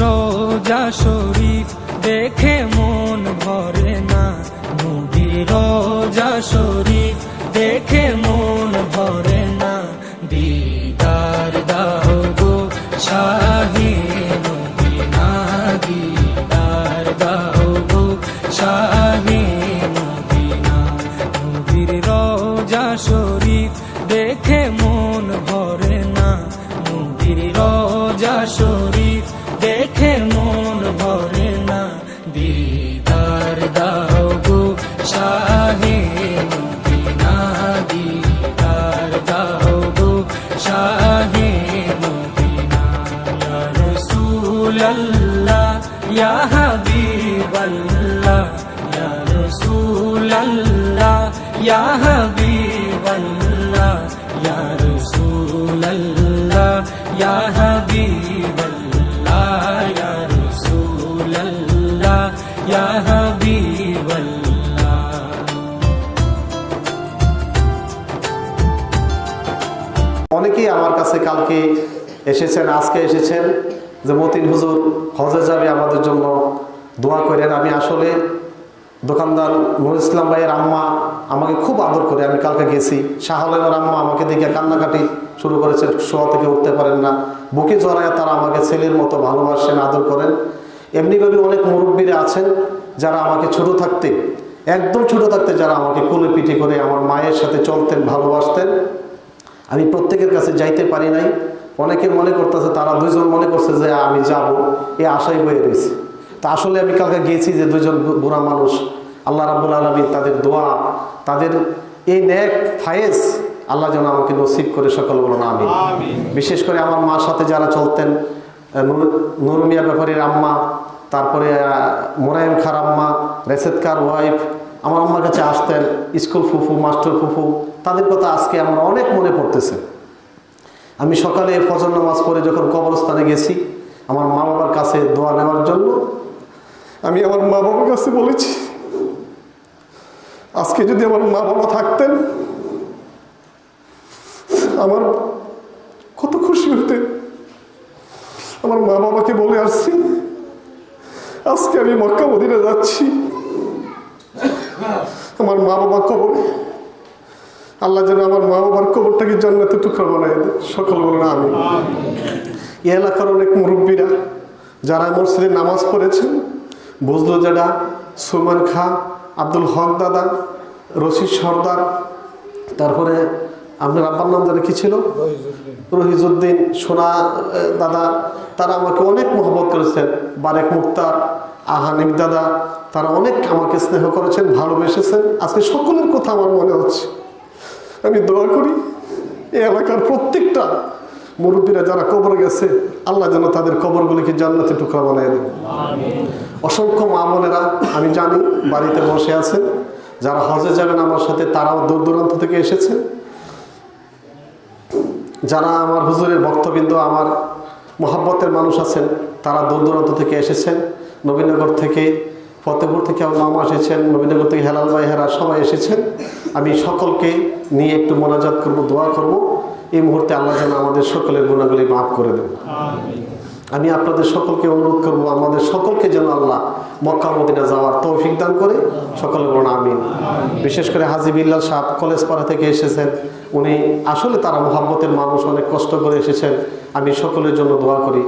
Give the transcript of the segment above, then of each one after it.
রোজা শরীফ দেখে মন ভরে না। নবীর রোজা শরীফ দেখে মন ভরে না। দিদার দাও গো শাহে মদিনা দিদার দাও গো শাহে মদিনা নবীর রোজা শরীফ দেখে মন ভরে না। নবীর রোজা শরীফ অনেকেই আমার কাছে কালকে এসেছেন, আজকে এসেছেন যে মতিন হুজুর হজে যাবে আমাদের জন্য দোয়া করেন। আমি আসলে দোকানদার নুর ইসলাম ভাইয়ের আম্মা আমাকে খুব আদর করে, আমি কালকে গেছি। শাহ আলমের আম্মা আমাকে দেখে কান্নাকাটি শুরু করেছে, শোয়া থেকে উঠতে পারেন না। বুকে জড়ায় তারা আমাকে ছেলের মতো ভালোবাসেন, আদর করেন। এমনিভাবে অনেক মুরব্বীরা আছেন যারা আমাকে ছোট থাকতে, একদম ছোট থাকতে যারা আমাকে কোলে পিঠে করে আমার মায়ের সাথে চলতেন, ভালোবাসতেন। আমি প্রত্যেকের কাছে যাইতে পারি নাই। অনেকে মনে করতেছে, তারা দুজন মনে করছে যে আমি যাব এই আশাই বয়ে রয়েছে। তা আসলে আমি কালকে গিয়েছি যে দুজন বুড়া মানুষ আল্লাহ রাবুল আলমী তাদের দোয়া তাদের এই ন্যাক ফায়েজ আল্লাহ যেন আমাকে নসিব করে সকল বলুন আমি বিশেষ করে আমার মার সাথে যারা চলতেন নুরমিয়া ব্যাপারীর আম্মা তারপরে মোরায়েম খার আম্মা রেসেদ কার ওয়াইফ আমার আম্মার কাছে আসতেন স্কুল ফুফু মাস্টার ফুফু তাদের কথা আজকে আমার অনেক মনে পড়তেছে। আমি সকালে ফজর নামাজ পড়ে যখন কবরস্থানে গেছি আমার মা বাবার কাছে দোয়া নেওয়ার জন্য আমি আমার মা বাবার কাছে বলেছি আজকে যদি আমার মা বাবা থাকতেন আমার কত খুশি হতেন আমার মা বাবাকে বলে আসছি আজকে আমি মক্কা মদিনে যাচ্ছি। আমার মা বাবা কবরে। আল্লাহ যেন আমার মা বাবার কবরটাকে জান্নাতে টুকরা বানায় দেয়। সকল বলে না আমি এলাকার অনেক মুরব্বীরা যারা মসজিদে নামাজ পড়েছেন বজলু জাডা সুমান খা, আব্দুল হক দাদা, রশিদ সর্দার, তারপরে আপনার আব্বার নাম জানে কি ছিল? রহিজুদ্দিন। সোনা দাদা, তারা আমাকে অনেক মহব্বত করেছেন। বারেক মুক্তার আহানিক দাদা, তারা অনেক আমাকে স্নেহ করেছেন, ভালোবেসেছেন। আজকে সকলের কথা আমার মনে হচ্ছে। আমি দোয়া করি, এই এলাকার প্রত্যেকটা মুরব্বীরা যারা কবর গেছে, আল্লাহ যেন তাদের কবরগুলিকে জান্নাতে টুকরা বানিয়ে দেন অসংখ্য মা বোনেরা, আমি জানি বাড়িতে বসে আছেন, যারা হজে যাবেন আমার সাথে, তারাও দূর দূরান্ত থেকে এসেছেন। যারা আমার হুজুরের ভক্তবৃন্দ, আমার মহাব্বতের মানুষ আছেন, তারা দূর দূরান্ত থেকে এসেছেন। নবীনগর থেকে ফতেপুর থেকে আমার মামা এসেছেন, নবীনগর থেকে হেলাল ভাই হেরা সবাই এসেছেন। আমি সকলকে নিয়ে একটু মোনাজাত করব, দোয়া করব। এই মুহূর্তে আল্লাহ যেন আমাদের সকলের গুণাগুলি মাফ করে দেন। আমি আপনাদের সকলকে অনুরোধ করব, আমাদের সকলকে যেন আল্লাহ মক্কা মদিনা যাওয়ার তৌফিক দান করে। সকলে বলুন, আমিন। বিশেষ করে হাজি বিল্লাল সাহ কলেজ পাড়া থেকে এসেছেন। উনি আসলে তারা মোহাম্মতের মানুষ, অনেক কষ্ট করে এসেছেন। আমি সকলের জন্য দোয়া করি।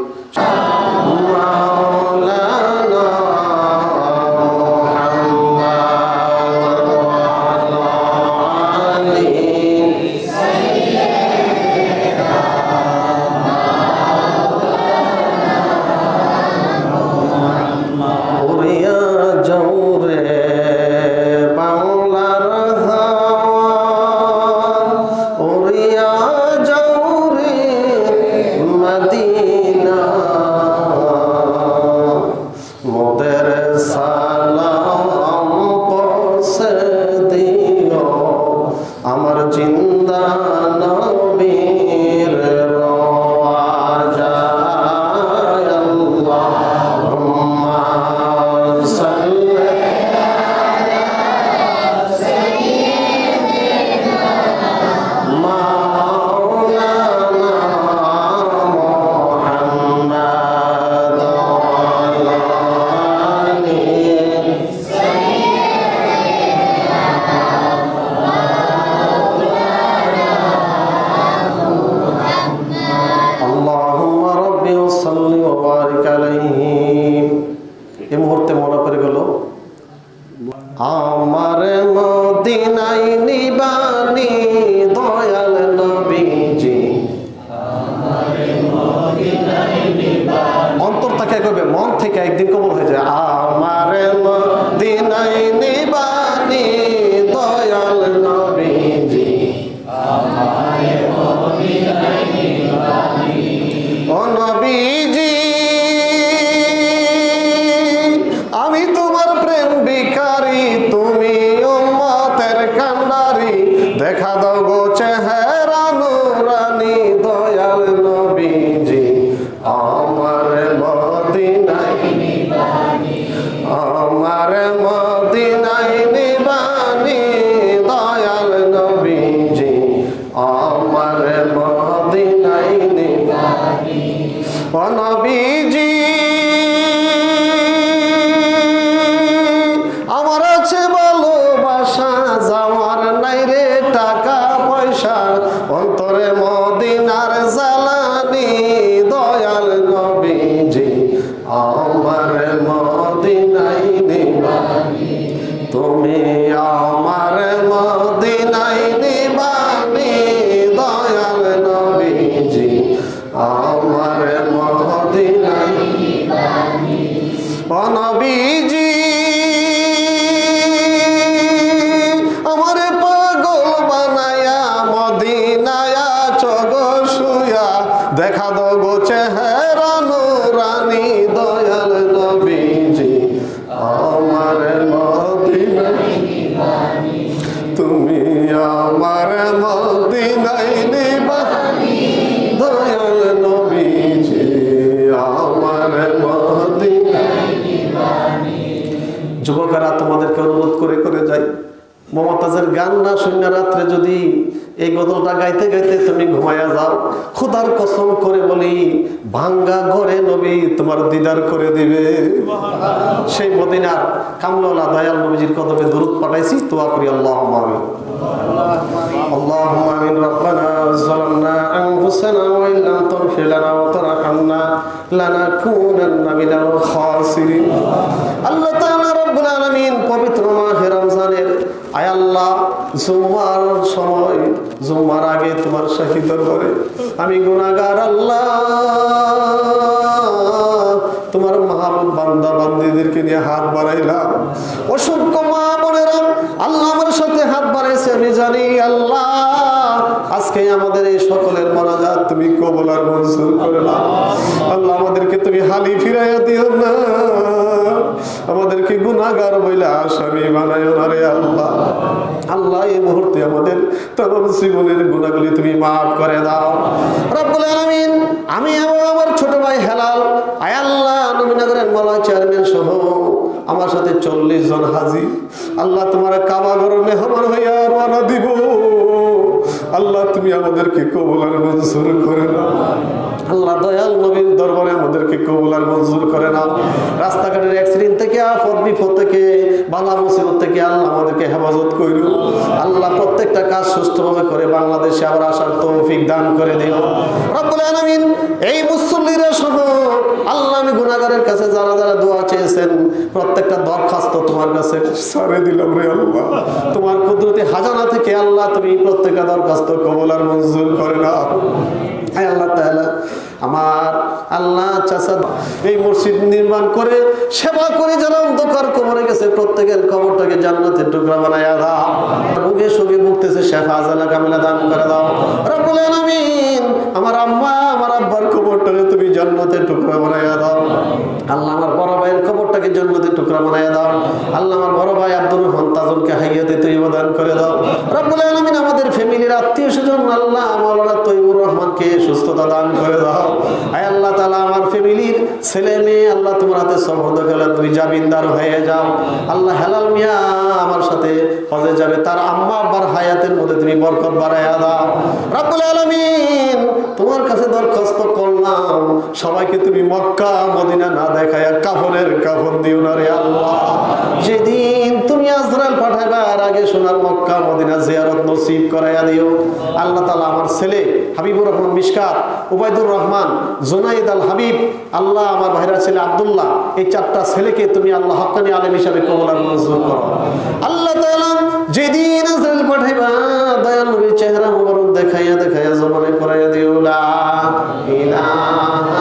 তুমি আমার মদিনাই নিবানি দয়াল নবীজি, আমার মদিনাই ও নবীজি, আমার পাগল বানায়া, মদিনায়া চগ শুয়া। দেখা দো গো চেহারা নুরানি গান না শূন্য রাত্রে যদি এই গজলটা গাইতে গাইতে তুমি ঘুমাইয়া যাও খুদার কসম করে বলি ভাঙ্গা ঘরে নবী তোমার দিদার করে দিবে সেই মদিনার কামলা দয়াল নবীজির কদমে দূরত পাঠাইছি তোয়া করি আল্লাহ আমিন اللهم امين ربنا ظلمنا انفسنا وان لم تغفر لنا وترحمنا لنكونن من الخاسرين আল্লাহ তাআলা রব্বুল আলামিন পবিত্র মাহে রমজানের আয় আল্লাহ জুম্মার সময় জুম্মার আগে তোমার শাহী দরবারে আমি গুনাহগার আল্লাহ। তোমার মাহবুব বান্দা বান্দিদেরকে নিয়ে হাত বাড়াইলাম। অসংখ্য মা বোনেরা আল্লাহ আমার সাথে হাত বাড়াইছে, আমি জানি আল্লাহ। আজকে আমাদের এই সকলের মারা মনাজাত তুমি কবল আর মঞ্জুর করে আল্লাহ আমাদেরকে তুমি হালি ফিরাইয়া দিও না। আমাদেরকে গুনাহগার বইলা আসামি বানাইও না রে আল্লাহ। আল্লাহ এই মুহূর্তে আমাদের তমাম জীবনের গুণাগুলি তুমি মাফ করে দাও। রব্বুল আলামিন, আমি এবং আমার ছোট ভাই হেলাল, আয় আল্লাহ, নবীনগরের মলা চেয়ারম্যান সহ আমার সাথে চল্লিশ জন হাজি। আল্লাহ তোমার কাবা গরম মেহমান হইয়া রওনা দিব। আল্লাহ তুমি আমাদেরকে কবুল আর মঞ্জুর করে নাও। আল্লাহ দয়াল নবীর দরবারে আমাদেরকে কবুল আর মঞ্জুর করে নাও। রাস্তাঘাটের অ্যাক্সিডেন্ট থেকে আফত বিপদ থেকে, বালা মুসিবত থেকে আল্লাহ আমাদেরকে হেফাজত করু আল্লাহ প্রত্যেকটা কাজ সুষ্ঠুভাবে করে বাংলাদেশে আবার আসার তৌফিক দান করে দিও। রব্বুল আলামিন, এই মুসল্লিরা সহ আল্লাহ আমি গুনাহগারের কাছে যারা যারা দোয়া চেয়েছেন, প্রত্যেকটা দরখাস্ত তোমার কাছে সারে দিলাম রে আল্লাহ। তোমার কুদরতি হাজানা থেকে আল্লাহ তুমি প্রত্যেকটা দরখাস্ত কবল আর মঞ্জুর করে নাও। হ্যাঁ আল্লাহ তাহলে আমার আল্লাহ চাষা এই মসজিদ নির্মাণ করে, সেবা করে যারা অন্ধকার কবরে গেছে, প্রত্যেকের কবরটাকে জান্নাতের টুকরা বানায় দাও রোগে শোকে ভুগতেছে, শেফ আজালা কামিলা দান করে দাও। আলামিন, আমার আম্মা, আমার আব্বার কবরটাকে তুমি জান্নাতের টুকরা বানায় দাও। আল্লাহ আমার বড় ভাইয়ের কবরটাকে জান্নাতের টুকরা বানায়া দাও। আল্লাহ আমার বড় ভাই আব্দুর রহমান তাজুলকে হাইয়াতে তৈবা দান করে দাও। রব্বুল আলামিন আমাদের ফ্যামিলির আত্মীয় স্বজন, আল্লাহ মাওলানা তৈবুর রহমানকে সুস্থতা দান করে দাও। আয় আল্লাহ তাআলা আমার ফ্যামিলির ছেলে মেয়ে, আল্লাহ তোমার হাতে সর্বদ গেলে তুমি জামিনদার হয়ে যাও। আল্লাহ হেলাল মিয়া আমার সাথে হজে যাবে, তার আম্মা আব্বার হায়াতের মধ্যে তুমি বরকত বাড়াইয়া দাও। রব্বুল আলামিন তোমার কাছে দরখাস্ত করলাম, সবাইকে তুমি মক্কা, মদিনা না দেখায় কাফনের কাফন দিও না রে আল্লাহ। যেদিন তুমি আজরাইল পাঠাইবার আগে সোনার মক্কা, মদিনা জিয়ারত নসিব করাইয়া দিও। আল্লাহ তাআলা আমার ছেলে হাবিবুর রহমান মিশকাত, উবাইদুর রহমান, জোনাইদ আল হাবিব, আল্লাহ আমার ভাইরা ছেলে আব্দুল্লাহ, এই চারটা ছেলেকে তুমি আল্লাহ হক্কানি আলেম হিসাবে কবল আর মঞ্জুর করো। আল্লাহ তাআলা যেদিন আজরাইল পাঠাইবা দয়াল চেহারা মুবারক দেখাইয়া দেখাইয়া জবানে করাইয়া দিও, লা ইলাহা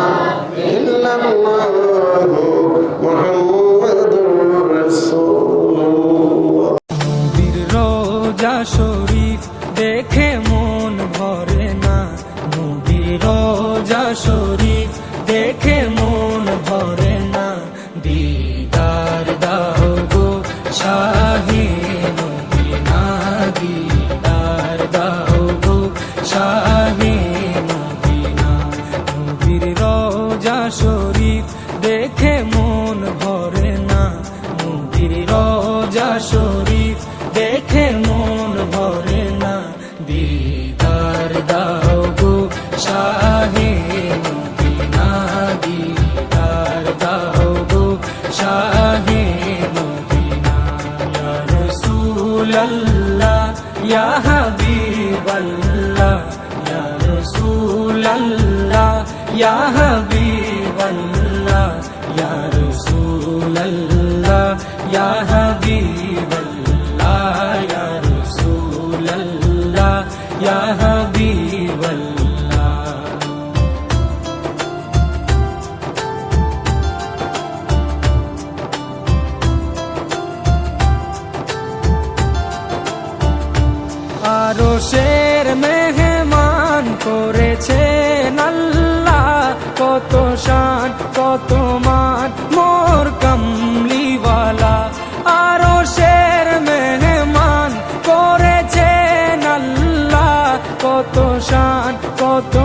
শের মেহমান করেছেন আল্লাহ। কত শান, কত মান, মোর কমলিওয়ালা। আরও শের মেহমান করেছেন আল্লাহ। কত শান, কত